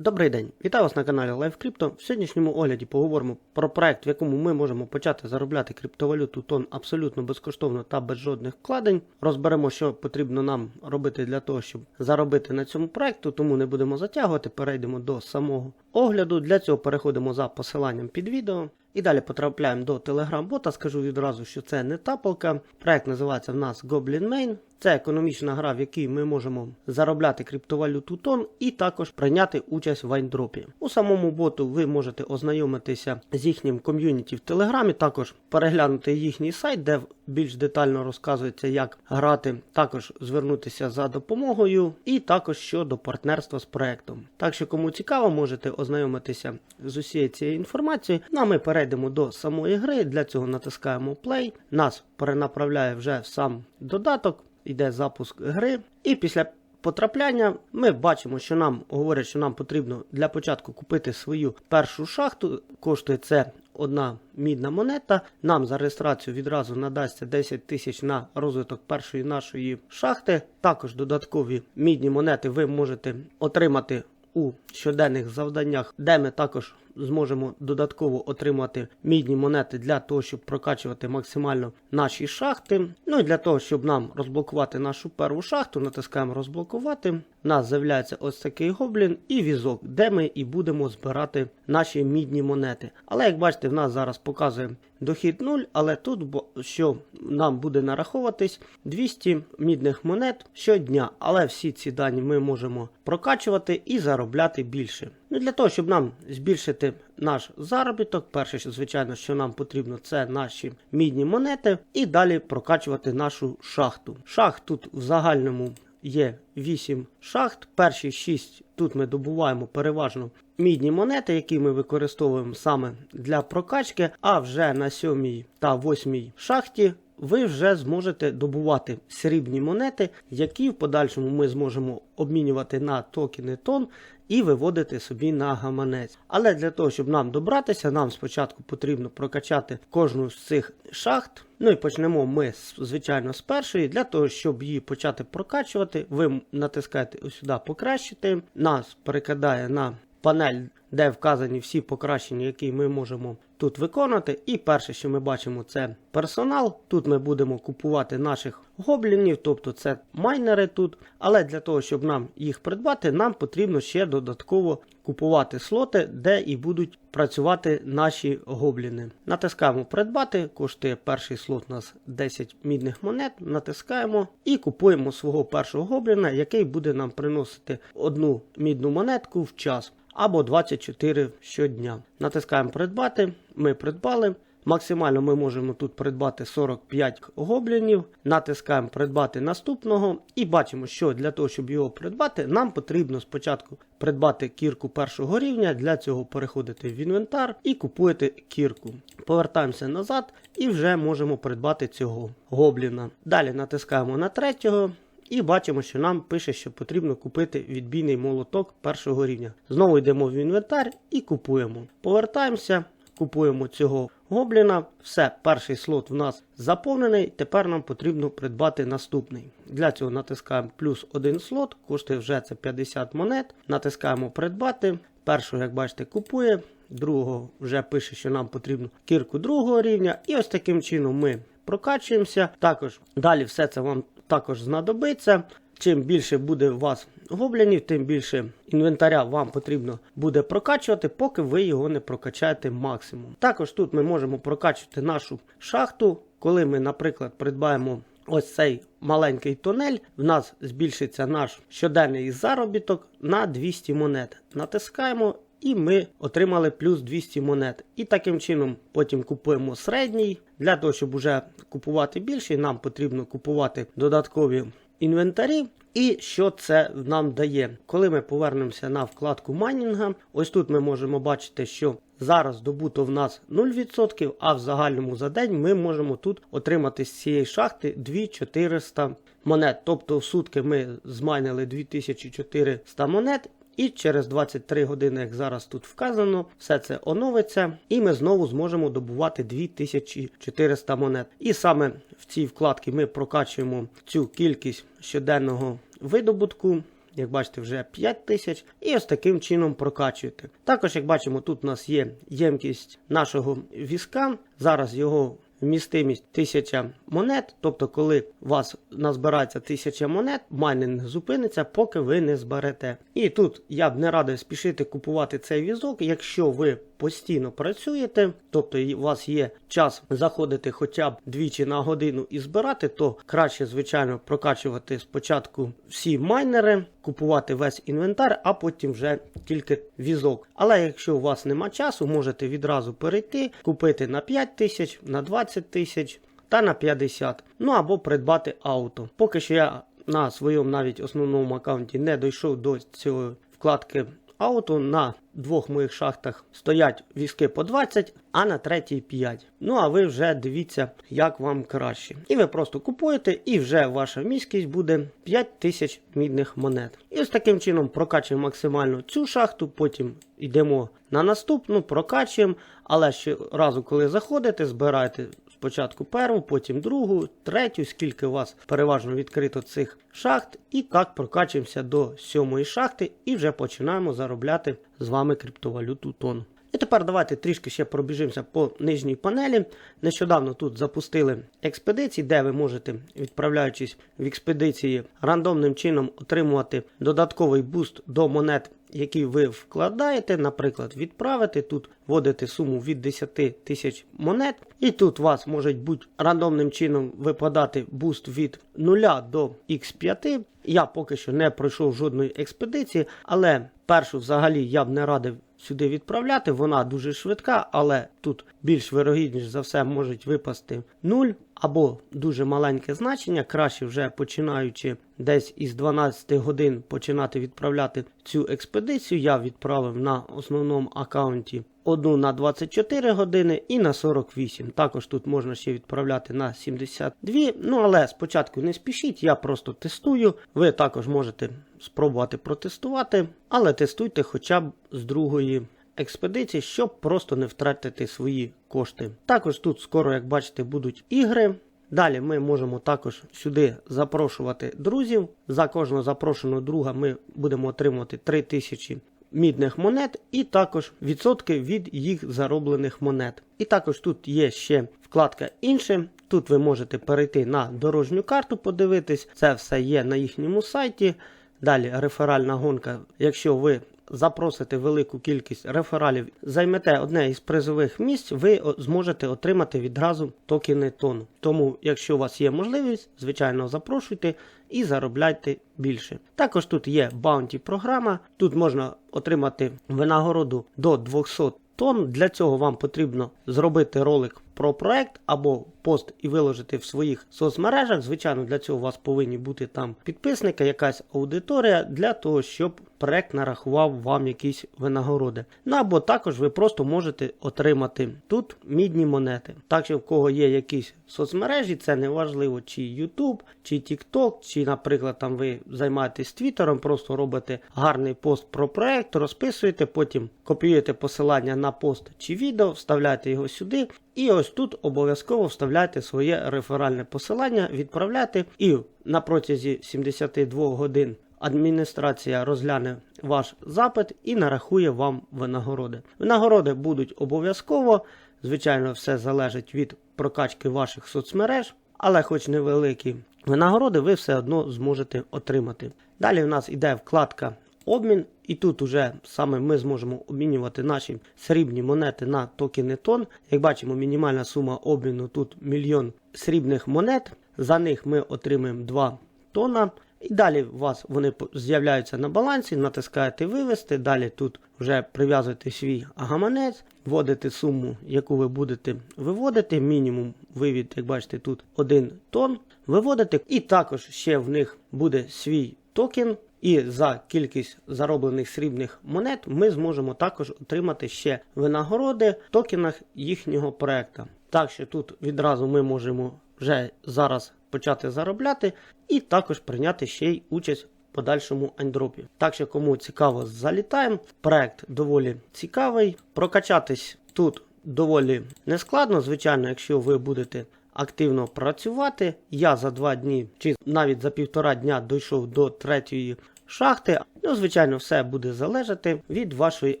Добрий день, вітаю вас на каналі LiveCrypto. В сьогоднішньому огляді поговоримо про проект, в якому ми можемо почати заробляти криптовалюту тон абсолютно безкоштовно та без жодних вкладень. Розберемо, що потрібно нам робити для того, щоб заробити на цьому проекту, тому не будемо затягувати. Перейдемо до самого огляду. Для цього переходимо за посиланням під відео. І далі потрапляємо до Telegram-бота. Скажу відразу, що це не тапалка. Проект називається в нас Goblin Main. Це економічна гра, в якій ми можемо заробляти криптовалюту тон і також прийняти участь в айндропі. У самому боту ви можете ознайомитися з їхнім ком'юніті в Телеграмі, також переглянути їхній сайт, де більш детально розказується, як грати, також звернутися за допомогою, і також щодо партнерства з проектом. Так що, кому цікаво, можете ознайомитися з усією цією інформацією. Ну а ми перейдемо до самої гри. Для цього натискаємо Play. Нас перенаправляє вже в сам додаток йде запуск гри, і після потрапляння ми бачимо, що нам говорять, що нам потрібно для початку купити свою першу шахту. Коштує це одна мідна монета. Нам за реєстрацію відразу надасться 10 тисяч на розвиток першої нашої шахти. Також додаткові мідні монети ви можете отримати у щоденних завданнях, де ми також зможемо додатково отримати мідні монети для того, щоб прокачувати максимально наші шахти. Ну і для того, щоб нам розблокувати нашу першу шахту, натискаємо розблокувати. У нас з'являється ось такий гоблін і візок, де ми і будемо збирати наші мідні монети. Але як бачите, в нас зараз показує дохід 0, але тут що нам буде нараховуватись 200 мідних монет щодня. Але всі ці дані ми можемо прокачувати і заробляти більше. Ну, Для того, щоб нам збільшити наш заробіток, перше, що, звичайно, що нам потрібно, це наші мідні монети, і далі прокачувати нашу шахту. Шахт тут в загальному є 8 шахт. Перші 6 тут ми добуваємо переважно мідні монети, які ми використовуємо саме для прокачки. А вже на 7 та 8 шахті. Ви вже зможете добувати срібні монети, які в подальшому ми зможемо обмінювати на токени тон і виводити собі на гаманець. Але для того, щоб нам добратися, нам спочатку потрібно прокачати кожну з цих шахт. Ну і почнемо ми, звичайно, з першої. Для того, щоб її почати прокачувати, ви натискаєте ось сюди покращити. Нас перекидає на панель, де вказані всі покращення, які ми можемо тут виконати. І перше, що ми бачимо, це персонал. Тут ми будемо купувати наших гоблінів, тобто це майнери тут. Але для того, щоб нам їх придбати, нам потрібно ще додатково купувати слоти, де і будуть працювати наші гобліни. Натискаємо придбати, коштує перший слот у нас 10 мідних монет. Натискаємо і купуємо свого першого гобліна, який буде нам приносити одну мідну монетку в час або 24 щодня. Натискаємо придбати. Ми придбали. Максимально ми можемо тут придбати 45 гоблінів. Натискаємо придбати наступного і бачимо, що для того, щоб його придбати, нам потрібно спочатку придбати кірку першого рівня. Для цього переходити в інвентар і купуєте кірку. Повертаємося назад і вже можемо придбати цього гобліна. Далі натискаємо на третього. І бачимо, що нам пише, що потрібно купити відбійний молоток першого рівня. Знову йдемо в інвентар і купуємо. Повертаємося, купуємо цього гобліна. Все, перший слот в нас заповнений. Тепер нам потрібно придбати наступний. Для цього натискаємо плюс один слот, коштує вже це 50 монет. Натискаємо придбати. Першого, як бачите, купує. Другого вже пише, що нам потрібно кірку другого рівня. І ось таким чином ми прокачуємося. Також далі все це вам також знадобиться. Чим більше буде у вас гоблінів, тим більше інвентаря вам потрібно буде прокачувати, поки ви його не прокачаєте максимум. Також тут ми можемо прокачувати нашу шахту, коли ми, наприклад, придбаємо ось цей маленький тунель, в нас збільшиться наш щоденний заробіток на 200 монет. Натискаємо. І ми отримали плюс 200 монет. І таким чином потім купуємо середній. Для того, щоб уже купувати більше, нам потрібно купувати додаткові інвентарі. І що це нам дає? Коли ми повернемося на вкладку майнінга, ось тут ми можемо бачити, що зараз добуто в нас 0%, а в загальному за день ми можемо тут отримати з цієї шахти 2400 монет. Тобто в сутки ми змайнили 2400 монет. І через 23 години, як зараз тут вказано, все це оновиться, і ми знову зможемо добувати 2400 монет. І саме в цій вкладці ми прокачуємо цю кількість щоденного видобутку. як бачите, вже 5 тисяч. І ось таким чином прокачуєте. Також, як бачимо, тут у нас є ємкість нашого візка. Зараз його вмістимість 1000 монет. Тобто, коли у вас назбирається 1000 монет, майнинг зупиниться, поки ви не зберете. І тут я б не радив спішити купувати цей візок, якщо ви постійно працюєте, тобто у вас є час заходити хоча б двічі на годину і збирати, то краще, звичайно, прокачувати спочатку всі майнери, купувати весь інвентар, а потім вже тільки візок. Але якщо у вас нема часу, можете відразу перейти, купити на 5 тисяч, на 20 тисяч та на 50. Ну або придбати авто. Поки що я на своєму навіть основному аккаунті не дійшов до цього. вкладки ауто. На двох моїх шахтах стоять візки по 20, а на третій 5. Ну а ви вже дивіться, як вам краще. І ви просто купуєте, і вже ваша міськість буде 5 тисяч мідних монет. І ось таким чином прокачуємо максимально цю шахту, потім йдемо на наступну, прокачуємо. Але щоразу, коли заходите, збираєте Спочатку перву, потім другу, третю, скільки у вас переважно відкрито цих шахт, і так прокачуємося до сьомої шахти і вже починаємо заробляти з вами криптовалюту тон. І тепер давайте трішки ще пробіжимося по нижній панелі. Нещодавно тут запустили експедиції, де ви можете, відправляючись в експедиції, рандомним чином отримувати додатковий буст до монет, які ви вкладаєте. Наприклад, відправити тут вводите суму від 10 тисяч монет, і тут у вас може бути рандомним чином випадати буст від 0 до X5. Я поки що не пройшов жодної експедиції, але першу взагалі я б не радив сюди відправляти. Вона дуже швидка, але тут більш вирогідніше за все можуть випасти 0 або дуже маленьке значення. Краще вже починаючи десь із 12 годин починати відправляти цю експедицію. Я відправив на основному аккаунті одну на 24 години і на 48. Також тут можна ще відправляти на 72. Ну але спочатку не спішіть, я просто тестую. Ви також можете спробувати протестувати, але тестуйте хоча б з другої. Експедиції, щоб просто не втратити свої кошти. Також тут скоро, як бачите, будуть ігри. Далі ми можемо також сюди запрошувати друзів. За кожного запрошеного друга ми будемо отримувати 3000 мідних монет, і також відсотки від їх зароблених монет. І також тут є ще вкладка інше. Тут ви можете перейти на дорожню карту, подивитись, це все є на їхньому сайті. Далі реферальна гонка. Якщо ви запросите велику кількість рефералів, займете одне із призових місць, ви зможете отримати відразу токени тон. Тому, якщо у вас є можливість, звичайно, запрошуйте і заробляйте більше. Також тут є баунті програма, тут можна отримати винагороду до 200 тонн. Для цього вам потрібно зробити ролик про проект або пост і виложити в своїх соцмережах. Звичайно, для цього у вас повинні бути там підписники, якась аудиторія для того, щоб проект нарахував вам якісь винагороди. Ну або також ви просто можете отримати тут мідні монети. Так що в кого є якісь соцмережі, це не важливо, чи YouTube, чи TikTok, чи, наприклад, там ви займаєтесь Твіттером, просто робите гарний пост про проект, розписуєте, потім копіюєте посилання на пост чи відео, вставляєте його сюди. І ось тут обов'язково вставляйте своє реферальне посилання, відправляйте, і на протязі 72 годин адміністрація розгляне ваш запит і нарахує вам винагороди. Винагороди будуть обов'язково, звичайно, все залежить від прокачки ваших соцмереж, але хоч невеликі винагороди, ви все одно зможете отримати. Далі в нас йде вкладка обмін, і тут уже саме ми зможемо обмінювати наші срібні монети на токени тон. Як бачимо, мінімальна сума обміну тут мільйон срібних монет. За них ми отримаємо 2 тонна. І далі у вас вони з'являються на балансі, натискаєте вивести. Далі тут вже прив'язуєте свій гаманець, вводите суму, яку ви будете виводити. Мінімум вивід, як бачите, тут 1 тонн. Виводите, і також ще в них буде свій токен. І за кількість зароблених срібних монет ми зможемо також отримати ще винагороди в токенах їхнього проекту. Так що тут відразу ми можемо вже зараз почати заробляти і також прийняти ще й участь в подальшому андропі. Так що, кому цікаво, залітаємо. Проект доволі цікавий. Прокачатись тут доволі нескладно, звичайно, якщо ви будете. Активно працювати. Я за два дні, чи навіть за півтора дня дійшов до третьої шахти. Ну, звичайно, все буде залежати від вашої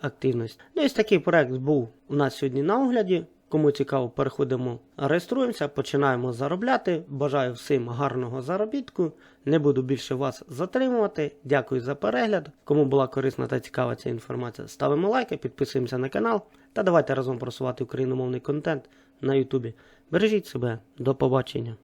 активності. Ну, ось такий проект був у нас сьогодні на огляді. Кому цікаво, переходимо, реєструємося, починаємо заробляти. Бажаю всім гарного заробітку. Не буду більше вас затримувати. Дякую за перегляд. Кому була корисна та цікава ця інформація, ставимо лайки, підписуємося на канал та давайте разом просувати україномовний контент на Ютубі. Бережіть себе, до побачення.